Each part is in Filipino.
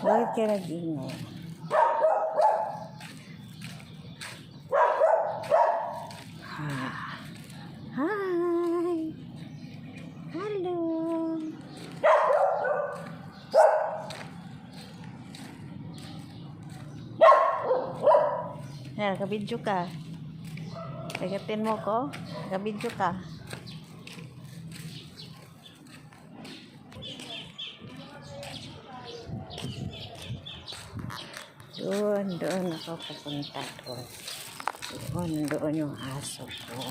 Bakit ka nag-ingay? Hi! Hello! Yan, kabidyo ka. Tagatin mo ko. Kabidyo ka. Doon, doon ako pupunta doon. Doon, doon yung aso ko.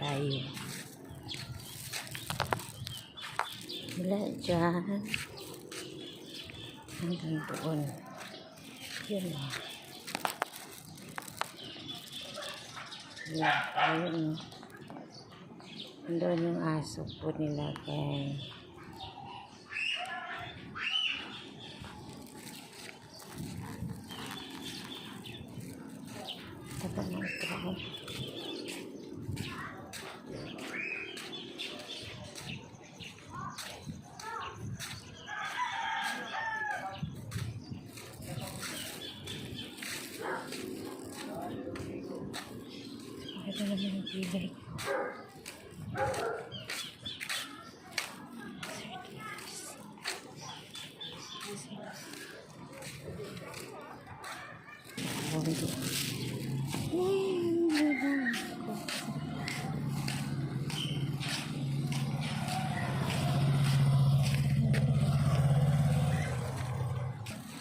Tayo. Wala dyan. Hanggang doon. Yun o. Yan, ayun o. Doon yung aso po nilagay. Tagal ng tao. Ito naman yung pilay ko. Bondo.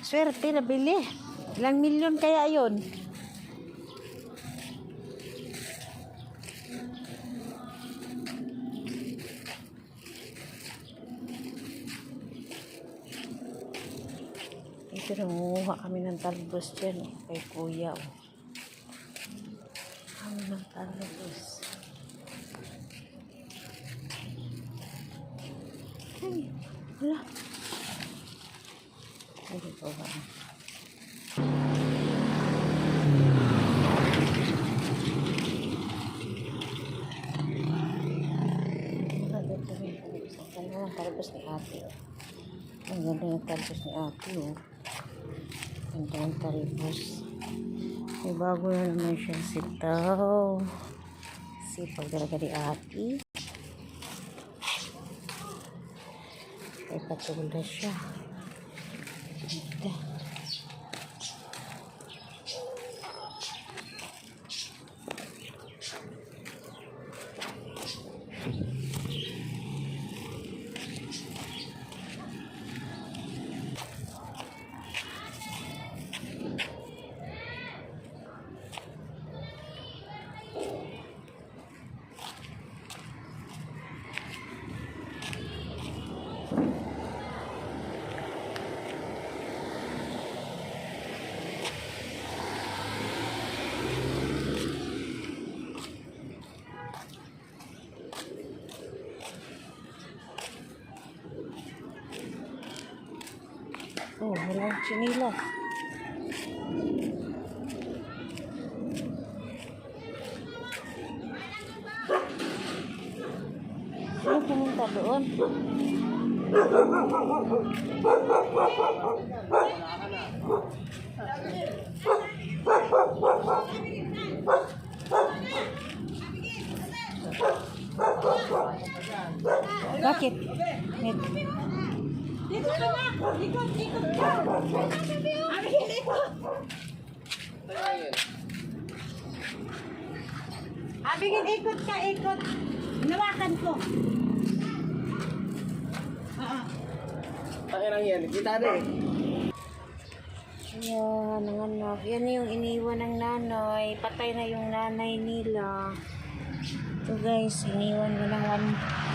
Swerte nabili. Ilang milyon kaya yon? Ito nangunguha kami ng talbos dyan oh, kay kuya. Oh. Kami ng talbos. Ay, wala. Ay, ito ba? Ano ito rin po? Ano ang talbos ni ate? Ang ganda ng talbos ni ate, oh. Ganda ng talbos. May bago na naman siya sitaw. Sipag talaga ni ate. Ay patula siya. Ganda. Oh, walang chinilas. Sino pumunta doon? Bakit? Net. Dito ka na! Ikot, ikot ka! Amin, ikot! Abigin, ikot ka, ikot. Nawakan ko. Oo. Ang lang yan, kita rin. Ayan, ang anak. Yan yung iniwan ng nanay. Patay na yung nanay nila. Ito guys, iniwan ko ng one,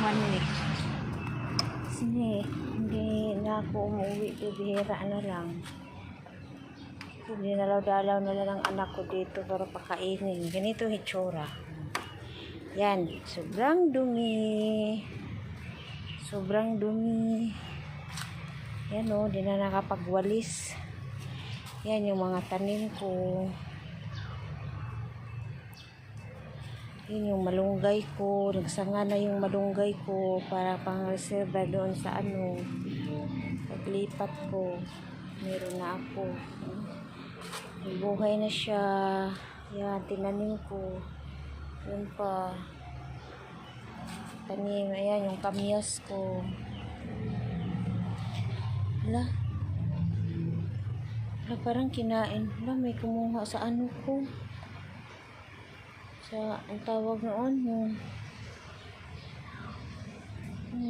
one week. Hindi na ako umuwi. Bibihira na lang. Hindi nalaw-dalaw na lang ang anak ko dito para pakainin. Ganito hitsura. Yan, sobrang dumi. Sobrang dumi. Yan o, di na nakapagwalis. Yan yung mga tanim ko. Yun yung malunggay ko. Nagsanga na yung malunggay ko para pang reserva doon sa ano. Paglipat ko. Meron na ako. Buhay na siya. Yan, tinanim ko. Yun pa. Tanim, ayan, yung kamyas ko. Wala. Wala, parang kinain. Wala, may kumuha sa ano ko. Sa, ang tawag noon, yung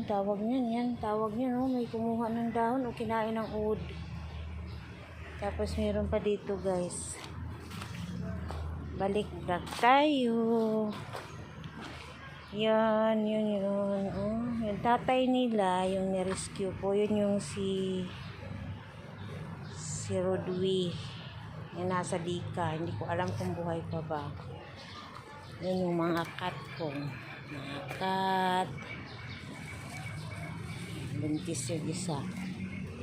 tawag niyan, yan, tawag niyan, oh, may kumuha ng dahon o kinain ng uod. Tapos meron pa dito, guys. Balik back tayo. Yan, yun, yun. Oh, yung tatay nila, yung nirescue ko, yun yung si si Rodwi. Yung nasa Dika. Hindi ko alam kung buhay pa ba. Yan yung mga cat ko. Mga cat. Buntis yung isa.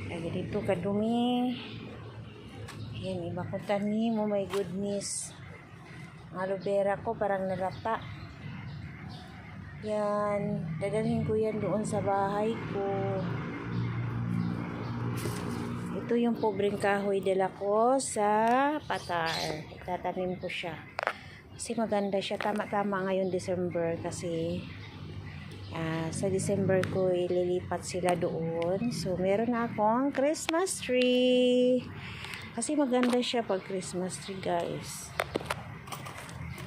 Lagi dito kadumi. Yan, iba ko tanim. Oh my goodness. Ang aloe vera ko parang nalata. Yan. Dadalhin ko yan doon sa bahay ko. Ito yung pobreng kahoy dala ko sa patar. Tatanim ko siya. Kasi maganda siya. Tama-tama ngayon December kasi ah, sa December ko ililipat sila doon. So, meron na akong Christmas tree. Kasi maganda siya pag Christmas tree, guys.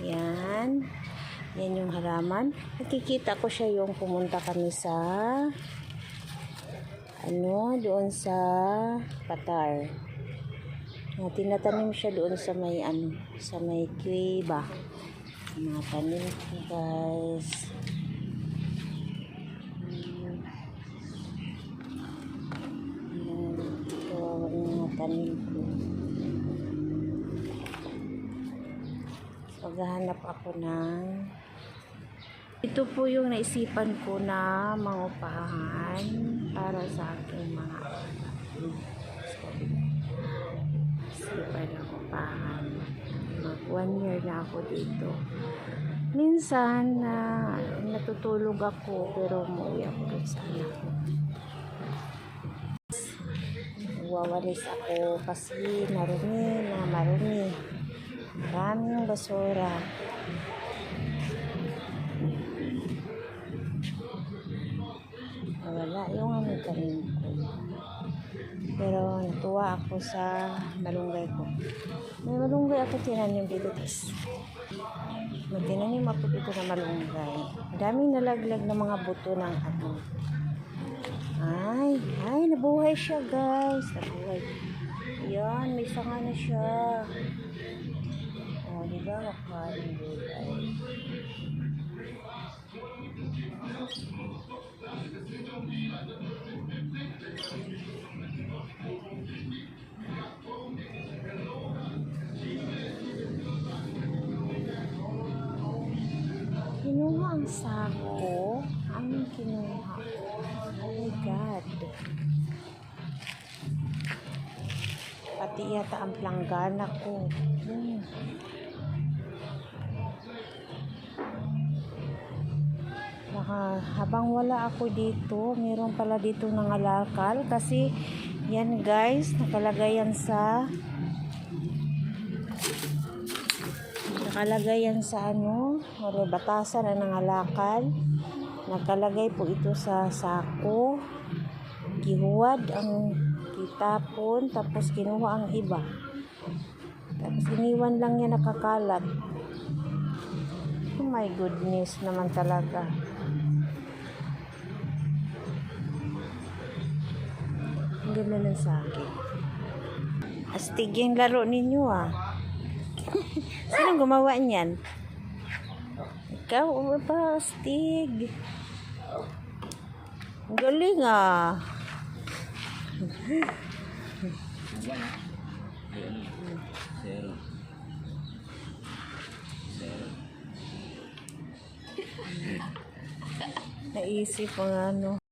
Yan. Yan yung halaman. Nakikita ko siya yung pumunta kami sa ano, doon sa Patar. Na tinatanim siya doon sa may ano, sa may kuweba. Mga tanim guys. Hmm. Yan. Ito ang mga tanim ko. maghahanap ako ng ito po yung naisipan ko na mangupahan para sa aking mga isipan na upahan mag one year na ako dito. Minsan na natutulog ako pero umuwi ako sa anak ko Wawalis ako kasi marumi na marumi Maraming basura. Wala yung ano tanim ko. Pero natuwa ako sa malunggay ko. May malunggay ako tinanim dito. Tapos, may tinanim ako dito na malunggay. Daming nalaglag na mga buto ng ano. Ay, ay, nabuhay siya guys. Nabuhay. Yan, may sanga na siya. Oh, di ba makain Pati yata ang planggana ko. Hmm. Baka habang wala ako dito, meron pala dito ng alakal kasi yan guys, nakalagay yan sa nakalagay yan sa ano, or batasan na ng alakal. Nakalagay po ito sa sako. Gihuwad ang kitapon, tapos kinuha ang iba. Tapos iniwan lang niya nakakalat. Oh my goodness naman talaga. Ang ganda ng sakit. Astig yung laro ninyo ah. Sino gumawa niyan? Ikaw, o ba, astig. Galing ah. Naisip ang ano.